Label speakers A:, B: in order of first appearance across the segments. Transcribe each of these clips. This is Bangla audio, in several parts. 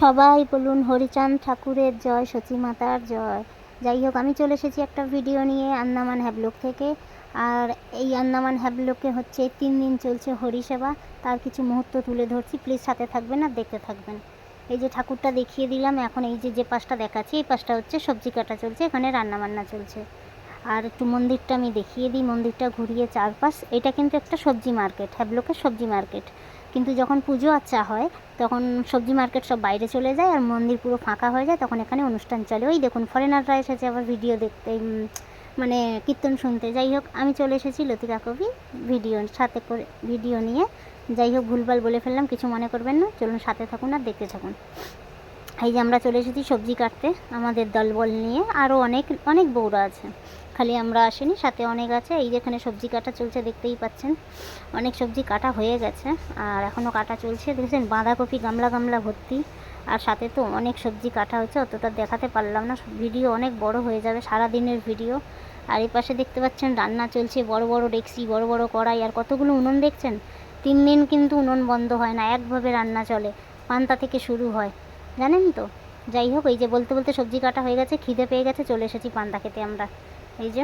A: সবাই বলুন, হরিচাঁদ ঠাকুরের জয় সচী মাতার জয়। যাই হোক, আমি চলে এসেছি একটা ভিডিও নিয়ে আন্দামান হ্যাবলক থেকে। আর এই আন্দামান হ্যাবলকে হচ্ছে তিন দিন চলছে হরিসেবা। তার কিছু মুহূর্ত তুলে ধরছি। প্লিজ সাথে থাকবেন আর দেখতে থাকবেন। এই যে ঠাকুরটা দেখিয়ে দিলাম, এখন এই যে যে পাশটা দেখাচ্ছি, এই পাশটা হচ্ছে সবজি কাটা চলছে, এখানে রান্নাবান্না চলছে। আর একটু মন্দিরটা আমি দেখিয়ে দিই, মন্দিরটা ঘুরিয়ে চারপাশ। এটা কিন্তু একটা সবজি মার্কেট, হ্যাবলকের সবজি মার্কেট। কিন্তু যখন পুজো আচ্চা হয়, তখন সবজি মার্কেট সব বাইরে চলে যায় আর মন্দির পুরো ফাঁকা হয়ে যায়, তখন এখানে অনুষ্ঠান চলে। ওই দেখুন ফরেনাররা এসেছে আবার ভিডিও দেখতে মানে কীর্তন শুনতে। যাই হোক, আমি চলে এসেছি লতিকা কবি ভিডিও সাথে করে ভিডিও নিয়ে। যাই হোক, ভুলভাল বলে ফেললাম, কিছু মনে করবেন না। চলুন, সাথে থাকুন আর দেখতে থাকুন। এই যে আমরা চলে এসেছি সবজি কাটতে, আমাদের দলবল নিয়ে। আরও অনেক অনেক বউরা আছে। খালি আমরা আসিনি, সাথে অনেক আছে। এই যেখানে সবজি কাটা চলছে দেখতেই পাচ্ছেন, অনেক সবজি কাটা হয়ে গেছে। আর এখনও কাটা চলছে, দেখেছেন? বাঁধাকপি, গামলা গামলা ভর্তি। আর সাথে তো অনেক সবজি কাটা হচ্ছে অতটা দেখাতে পারলাম না। ভিডিও অনেক বড় হয়ে যাবে সারা দিনের ভিডিও। আর এই পাশে দেখতে পাচ্ছেন, রান্না চলছে, বড় বড় ডেকসি বড় বড় কড়াই। আর কতগুলো উনুন দেখছেন? তিন দিন কিন্তু উনুন বন্ধ হয় না, একভাবে রান্না চলে, পান্তা থেকে শুরু হয়। জানেন তো? যাই হোক, এই যে বলতে বলতে সবজি কাটা হয়ে গেছে, খিদে পেয়ে গেছে, চলে এসেছি পান্তা খেতে আমরা। এই যে,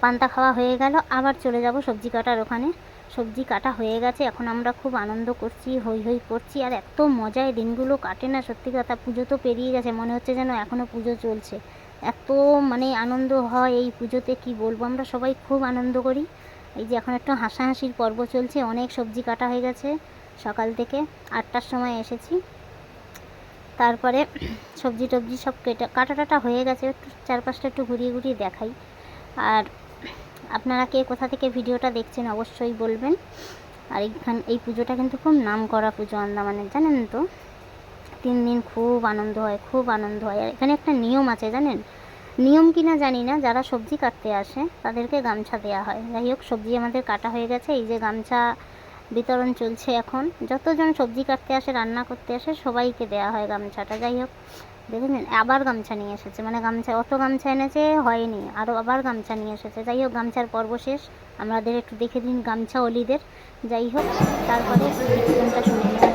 A: পান্তা খাওয়া হয়ে গেল। আবার চলে যাব সবজি কাটার ওখানে। সবজি কাটা হয়ে গেছে, এখন আমরা খুব আনন্দ করছি হই হই করছি, আর এত মজায় দিনগুলো কাটে না, সত্যি কথা। পুজো তো পেরিয়ে গেছে, মনে হচ্ছে যেন এখনও পুজো চলছে। এত মানে আনন্দ হয় এই পুজোতে, কি বলব? আমরা সবাই খুব আনন্দ করি। এই যে, এখন একটু হাসাহাসির পর্ব চলছে, অনেক সবজি কাটা হয়ে গেছে সকাল থেকে। আটটার সময় এসেছি। তারপরে সবজি টবজি সব কেটে কাটা টাটা হয়ে গেছে, একটু চারপাশটা একটু ঘুরিয়ে ঘুরিয়ে দেখাই। আর আপনারা কে কোথা থেকে ভিডিওটা দেখছেন অবশ্যই বলবেন। আর এইখান, এই পুজোটা কিন্তু খুব নাম করা পুজো আন্দামানের, জানেন তো? তিন দিন খুব আনন্দ হয়, খুব আনন্দ হয়। আর এখানে একটা নিয়ম আছে, জানেন? নিয়ম কিনা জানি না, যারা সবজি কাটতে আসে তাদেরকে গামছা দেওয়া হয়। যাই হোক, সবজি আমাদের কাটা হয়ে গেছে, এই যে গামছা বিতরণ চলছে এখন। যতজন সবজি কাটতে আসে, রান্না করতে আসে, সবাইকে দেওয়া হয় গামছাটা। যাই হোক, দেখেছেন? আবার গামছা নিয়ে এসেছে। মানে গামছা, অত গামছা এনেছে হয়নি আরও আবার গামছা নিয়ে এসেছে। যাই হোক, গামছার পর্ব শেষ। আমাদের একটু দেখে দিন গামছা অলিদের। যাই হোক, তারপরে শুনে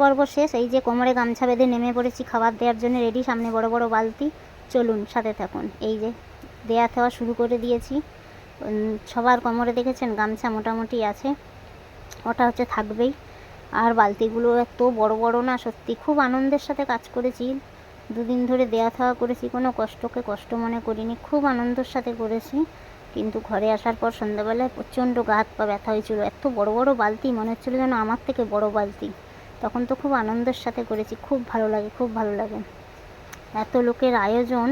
A: পর্ব শেষ। এই যে কোমরে গামছা বেঁধে নেমে পড়েছি খাবার দেওয়ার জন্য রেডি। সামনে বড় বড় বালতি। চলুন সাথে থাকুন। এই যে দেয়া থেওয়া শুরু করে দিয়েছি। সবার কোমরে দেখেছেন? গামছা মোটামুটি আছে। ওটা হচ্ছে থাকবেই। আর বালতিগুলো এত বড় বড় না, সত্যি খুব আনন্দের সাথে কাজ করেছি। দুদিন ধরে দেয়া থাওয়া করেছি, কোনো কষ্টকে কষ্ট মনে করিনি। খুব আনন্দের সাথে করেছি। কিন্তু ঘরে আসার পর সন্ধ্যাবেলায় প্রচণ্ড গা হাত পা ব্যথা হয়েছিল। এত বড় বড় বালতি, মনে হচ্ছিল যেন আমার থেকে বড় বালতি। তখন তো খুব আনন্দের সাথে করেছি, খুব ভালো লাগে, খুব ভালো লাগে। এত লোকের আয়োজন,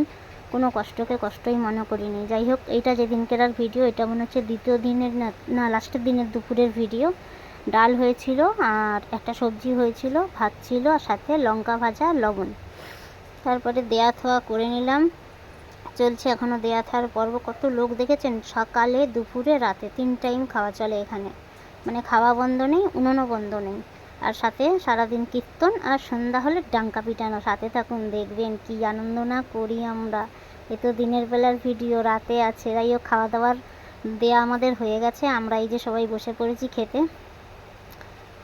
A: কোনো কষ্টকে কষ্টই মনে করিনি। যাই হোক এইটা যেদিনকের আর ভিডিও এটা মনে হচ্ছে দ্বিতীয় দিনের না না লাস্টের দিনের দুপুরের ভিডিও ডাল হয়েছিল আর একটা সবজি হয়েছিল, ভাত ছিল আর সাথে লঙ্কা ভাজা, লবণ। তারপরে দেয়া থোয়া করে নিলাম। চলছে এখনও দেয়া থার পর্ব। কত লোক দেখেছেন? সকালে, দুপুরে, রাতে। তিন টাইম খাওয়া চলে এখানে। মানে খাওয়া বন্ধ নেই, উনুনও বন্ধ নেই। আর সাথে সারাদিন কীর্তন আর সন্ধ্যা হলে ডাঙ্কা পিটানো। সাথে থাকুন, দেখবেন কি আনন্দ না করি আমরা। এ তো দিনের বেলার ভিডিও, রাতে আছে হোক খাওয়া দাওয়ার দেয়া আমাদের হয়ে গেছে। আমরা এই যে সবাই বসে পড়েছি খেতে,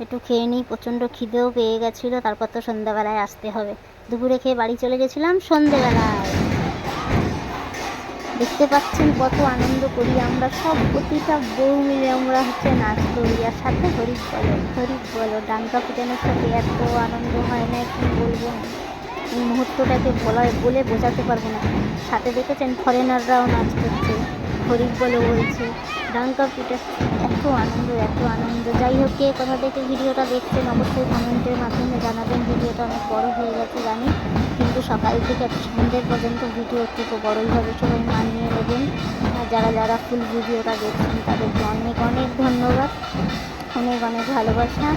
A: একটু খেয়ে নিই। প্রচণ্ড খিদেও পেয়ে গেছিল, তারপর তো সন্ধ্যাবেলায় আসতে হবে। দুপুরে খেয়ে বাড়ি চলে গেছিলাম সন্ধ্যেবেলায় দেখতে পাচ্ছেন কত আনন্দ করি আমরা সব প্রতিটা বউ মিলে আমরা হচ্ছে নাচ করি আর সাথে হরিফ বলো হরিফ বলো ডাঙ্কা পিটানোর সাথে এত আনন্দ হয় না, কি বলব? এই মুহূর্তটাকে বলা বলে বোঝাতে পারব না। সাথে দেখেছেন ফরেনাররাও নাচ করছে হরিফ বলো বলছে ডাঙ্কা পিটাচ্ছে এত আনন্দ এত আনন্দ। যাই হোক, কে কোথা থেকে ভিডিওটা দেখছেন অবশ্যই কমেন্টের মাধ্যমে জানাবেন। ভিডিওটা অনেক বড় হয়ে গেছে জানি। সকাল থেকে সন্ধ্যে পর্যন্ত ভিডিও একটু তো বড়ইভাবে সবাই মানিয়ে নেবেন। যারা যারা ফুল ভিডিওটা দেখছেন, তাদেরকে অনেক অনেক ধন্যবাদ। অনেক অনেক ভালোবাসা।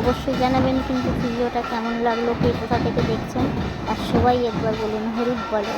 A: অবশ্যই জানাবেন কিন্তু ভিডিওটা কেমন লাগল, কে কোথা থেকে দেখছেন। আর সবাই একবার বলুন হরিফ বলে।